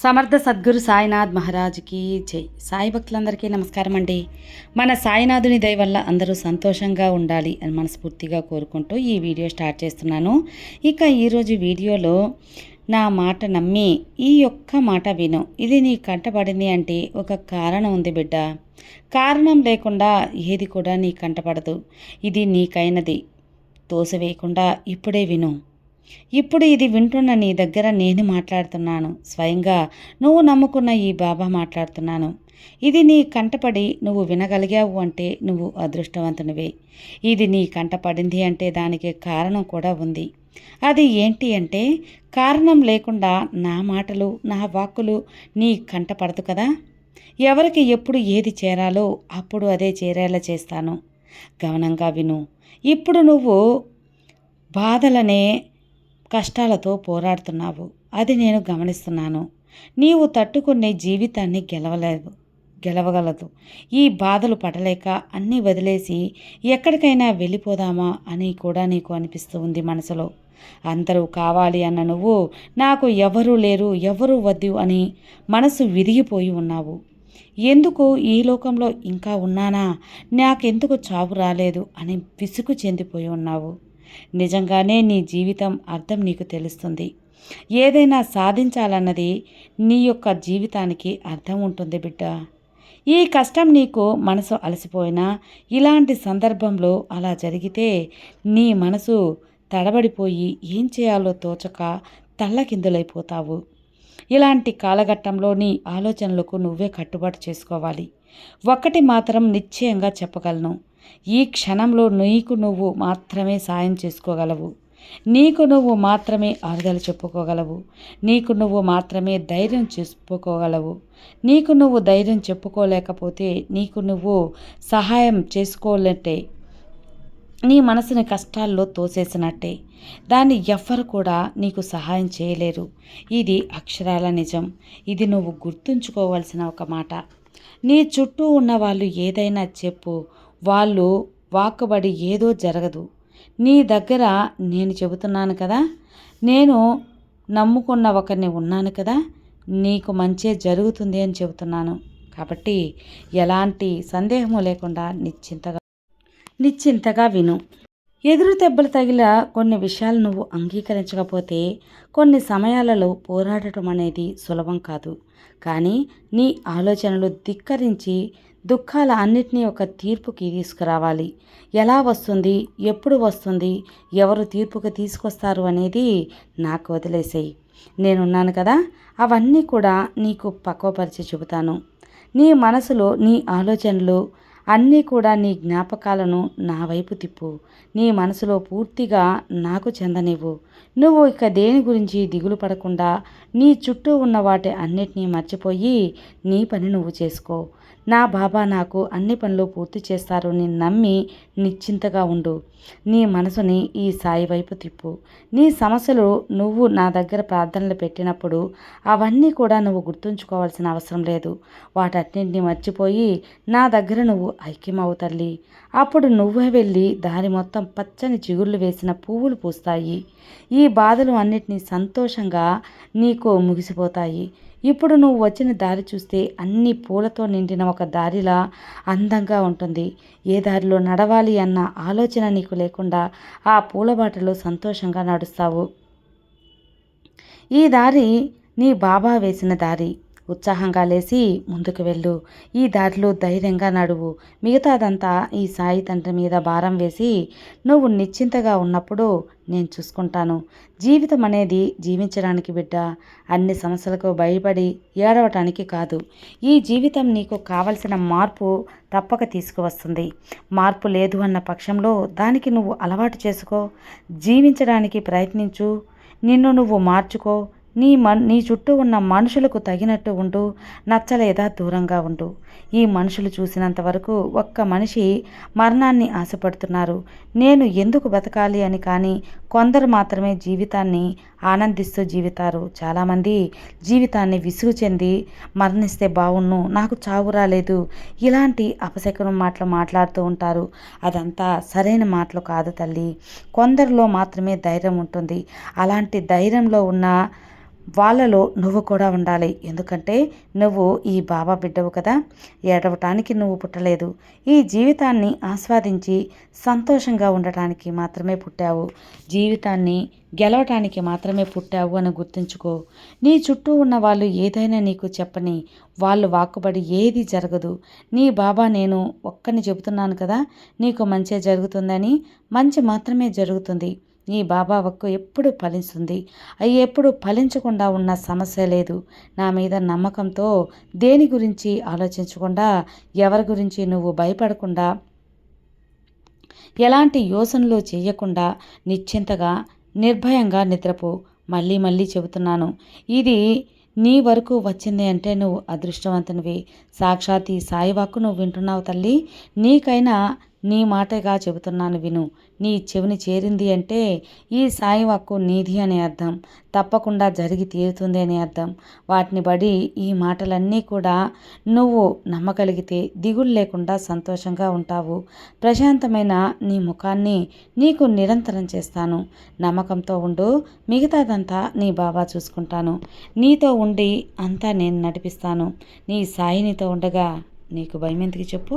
సమర్థ సద్గురు సాయినాథ్ మహారాజ్కి జై. సాయి భక్తులందరికీ నమస్కారం అండి. మన సాయినాథుని దయ వల్ల అందరూ సంతోషంగా ఉండాలి అని మనస్ఫూర్తిగా కోరుకుంటూ ఈ వీడియో స్టార్ట్ చేస్తున్నాను. ఇక ఈరోజు వీడియోలో నా మాట నమ్మి ఈ ఒక్క మాట విను. ఇది నీ కంటపడింది అంటే ఒక కారణం ఉంది బిడ్డ. కారణం లేకుండా ఏది కూడా నీ కంటపడదు. ఇది నీకైనది. తోసివేయకుండా ఇప్పుడే విను. ఇప్పుడు ఇది వింటున్న నీ దగ్గర నేను మాట్లాడుతున్నాను. స్వయంగా నువ్వు నమ్ముకున్న ఈ బాబా మాట్లాడుతున్నాను. ఇది నీ కంటపడి నువ్వు వినగలిగావు అంటే నువ్వు అదృష్టవంతునివే. ఇది నీ కంటపడింది అంటే దానికి కారణం కూడా ఉంది. అది ఏంటి అంటే కారణం లేకుండా నా మాటలు నా వాక్కులు నీ కంటపడదు కదా? ఎవరికి ఎప్పుడు ఏది చేరాలో అప్పుడు అదే చేరేలా చేస్తాను. గమనంగా విను. ఇప్పుడు నువ్వు బాధలనే కష్టాలతో పోరాడుతున్నావు. అది నేను గమనిస్తున్నాను. నీవు తట్టుకునే జీవితాన్ని గెలవలేదు గెలవగలదు. ఈ బాధలు పడలేక అన్నీ వదిలేసి ఎక్కడికైనా వెళ్ళిపోదామా అని కూడా నీకు అనిపిస్తూ ఉంది మనసులో. అందరూ కావాలి అన్న నువ్వు నాకు ఎవరూ లేరు ఎవరూ వద్దు అని మనసు విరిగిపోయి ఉన్నావు. ఎందుకు ఈ లోకంలో ఇంకా ఉన్నానా? నాకెందుకు చావు రాలేదు అని విసుగు చెందిపోయి ఉన్నావు. నిజంగానే నీ జీవితం అర్థం నీకు తెలుస్తుంది. ఏదైనా సాధించాలన్నది నీ యొక్క జీవితానికి అర్థం ఉంటుంది బిడ్డ. ఈ కష్టం నీకు మనసు అలసిపోయినా ఇలాంటి సందర్భంలో అలా జరిగితే నీ మనసు తడబడిపోయి ఏం చేయాలో తోచక తల్లకిందులైపోతావు. ఇలాంటి కాలఘట్టంలో నీ ఆలోచనలకు నువ్వే కట్టుబాటు చేసుకోవాలి. ఒక్కటి మాత్రం నిశ్చయంగా చెప్పగలను. ఈ క్షణంలో నీకు నువ్వు మాత్రమే సాయం చేసుకోగలవు. నీకు నువ్వు మాత్రమే ఆరుదలు చెప్పుకోగలవు. నీకు నువ్వు మాత్రమే ధైర్యం చెప్పుకోగలవు నీకు నువ్వు ధైర్యం చెప్పుకోలేకపోతే నీకు నువ్వు సహాయం చేసుకోలేటే నీ మనసుని కష్టాల్లో తోసేసినట్టే. దాన్ని ఎవ్వరు కూడా నీకు సహాయం చేయలేరు. ఇది అక్షరాల నిజం. ఇది నువ్వు గుర్తుంచుకోవాల్సిన ఒక మాట. నీ చుట్టూ ఉన్న వాళ్ళు ఏదైనా చెప్పు. వాళ్ళు వాక్కుబడి ఏదో జరగదు. నీ దగ్గర నేను చెబుతున్నాను కదా? నేను నమ్ముకున్న ఒకరిని ఉన్నాను కదా? నీకు మంచే జరుగుతుంది అని చెబుతున్నాను. కాబట్టి ఎలాంటి సందేహము లేకుండా నిశ్చింతగా నిశ్చింతగా విను. ఎదురు దెబ్బలు తగిల కొన్ని విషయాలు నువ్వు అంగీకరించకపోతే కొన్ని సమయాలలో పోరాడటం అనేది సులభం కాదు. కానీ నీ ఆలోచనలు ధిక్కరించి దుఃఖాల అన్నిటినీ ఒక తీర్పుకి తీసుకురావాలి. ఎలా వస్తుంది? ఎప్పుడు వస్తుంది? ఎవరు తీర్పుకి తీసుకొస్తారు అనేది నాకు వదిలేసేయి. నేనున్నాను కదా? అవన్నీ కూడా నీకు పక్వపరిచి చెబుతాను నీ మనసులో నీ ఆలోచనలు అన్నీ కూడా నీ జ్ఞాపకాలను నా వైపు తిప్పు. నీ మనసులో పూర్తిగా నాకు చెందనివ్వు. నువ్వు ఇక దేని గురించి దిగులు పడకుండా నీ చుట్టూ ఉన్న వాటి అన్నిటినీ మర్చిపోయి నీ పని నువ్వు చేసుకో. నా బాబా నాకు అన్ని పనులు పూర్తి చేస్తారు నేను నమ్మి నిశ్చింతగా ఉండు. నీ మనసుని ఈ సాయి వైపు తిప్పు. నీ సమస్యలు నువ్వు నా దగ్గర ప్రార్థనలు పెట్టినప్పుడు అవన్నీ కూడా నువ్వు గుర్తుంచుకోవాల్సిన అవసరం లేదు. వాటన్నింటినీ మర్చిపోయి నా దగ్గర నువ్వు ఐక్యమవు తల్లి. అప్పుడు నువ్వే వెళ్ళి దారి మొత్తం పచ్చని చిగుళ్ళు వేసిన పువ్వులు పూస్తాయి. ఈ బాధలు అన్నిటినీ సంతోషంగా నీకు ముగిసిపోతాయి. ఇప్పుడు నువ్వు వచ్చిన దారి చూస్తే అన్ని పూలతో నిండిన ఒక దారిలా అందంగా ఉంటుంది. ఏ దారిలో నడవాలి అన్న ఆలోచన నీకు లేకుండా ఆ పూల బాటలో సంతోషంగా నడుస్తావు. ఈ దారి నీ బాబా వేసిన దారి. ఉత్సాహంగా లేచి ముందుకు వెళ్ళు. ఈ దారిలో ధైర్యంగా నడువు. మిగతాదంతా ఈ సాయి తండ్రి మీద భారం వేసి నువ్వు నిశ్చింతగా ఉన్నప్పుడు నేను చూసుకుంటాను. జీవితం అనేది జీవించడానికి బిడ్డ. అన్ని సమస్యలకు భయపడి ఏడవటానికి కాదు. ఈ జీవితం నీకు కావలసిన మార్పు తప్పక తీసుకువస్తుంది. మార్పు లేదు అన్న పక్షంలో దానికి నువ్వు అలవాటు చేసుకో. జీవించడానికి ప్రయత్నించు. నిన్ను నువ్వు మార్చుకో. నీ మన్ నీ చుట్టూ ఉన్న మనుషులకు తగినట్టు ఉండు నచ్చలేదా దూరంగా ఉండు ఈ మనుషులు చూసినంత వరకు ఒక్క మనిషి మరణాన్ని ఆశపడుతున్నారు. నేను ఎందుకు బతకాలి అని కానీ కొందరు మాత్రమే జీవితాన్ని ఆనందిస్తూ జీవితారు. చాలామంది జీవితాన్ని విసుగు చెంది మరణిస్తే బావుణ్ణు నాకు చావు రాలేదు. ఇలాంటి అపశకనం మాటలు మాట్లాడుతూ ఉంటారు. అదంతా సరైన మాటలు కాదు తల్లి. కొందరిలో మాత్రమే ధైర్యం ఉంటుంది. అలాంటి ధైర్యంలో ఉన్న వాళ్ళలో నువ్వు కూడా ఉండాలి. ఎందుకంటే నువ్వు ఈ బాబా బిడ్డవు కదా. ఏడవటానికి నువ్వు పుట్టలేదు. ఈ జీవితాన్ని ఆస్వాదించి సంతోషంగా ఉండటానికి మాత్రమే పుట్టావు. జీవితాన్ని గెలవటానికి మాత్రమే పుట్టావు అని గుర్తుంచుకో. నీ చుట్టూ ఉన్న వాళ్ళు ఏదైనా నీకు చెప్పని వాళ్ళు వాక్కుబడి ఏది జరగదు. నీ బాబా నేను ఒక్కని చెబుతున్నాను కదా. నీకు మంచి జరుగుతుందని మంచి మాత్రమే జరుగుతుంది. నీ బాబా వక్కు ఎప్పుడు ఫలిస్తుంది? అవి ఎప్పుడు ఫలించకుండా ఉన్న సమస్య లేదు. నా మీద నమ్మకంతో దేని గురించి ఆలోచించకుండా ఎవరి గురించి నువ్వు భయపడకుండా ఎలాంటి యోచనలు చేయకుండా నిశ్చింతగా నిర్భయంగా నిద్రపో. మళ్ళీ మళ్ళీ చెబుతున్నాను. ఇది నీ వరకు వచ్చింది అంటే నువ్వు అదృష్టవంతునివి. సాక్షాత్ ఈ సాయివాక్కు నువ్వు వింటున్నావు తల్లి. నీకైనా నీ మాటగా చెబుతున్నాను విను. నీ చెవిని చేరింది అంటే ఈ సాయి వాక్కు నీది అనే అర్థం. తప్పకుండా జరిగి తీరుతుంది అనే అర్థం. వాటిని బడి ఈ మాటలన్నీ కూడా నువ్వు నమ్మగలిగితే దిగులు లేకుండా సంతోషంగా ఉంటావు. ప్రశాంతమైన నీ ముఖాన్ని నీకు నిరంతరం చేస్తాను. నమ్మకంతో ఉండు. మిగతాదంతా నీ బాబా చూసుకుంటాను. నీతో ఉండి అంతా నేను నడిపిస్తాను. నీ సాయి నీతో ఉండగా నీకు భయం ఎందుకు చెప్పు?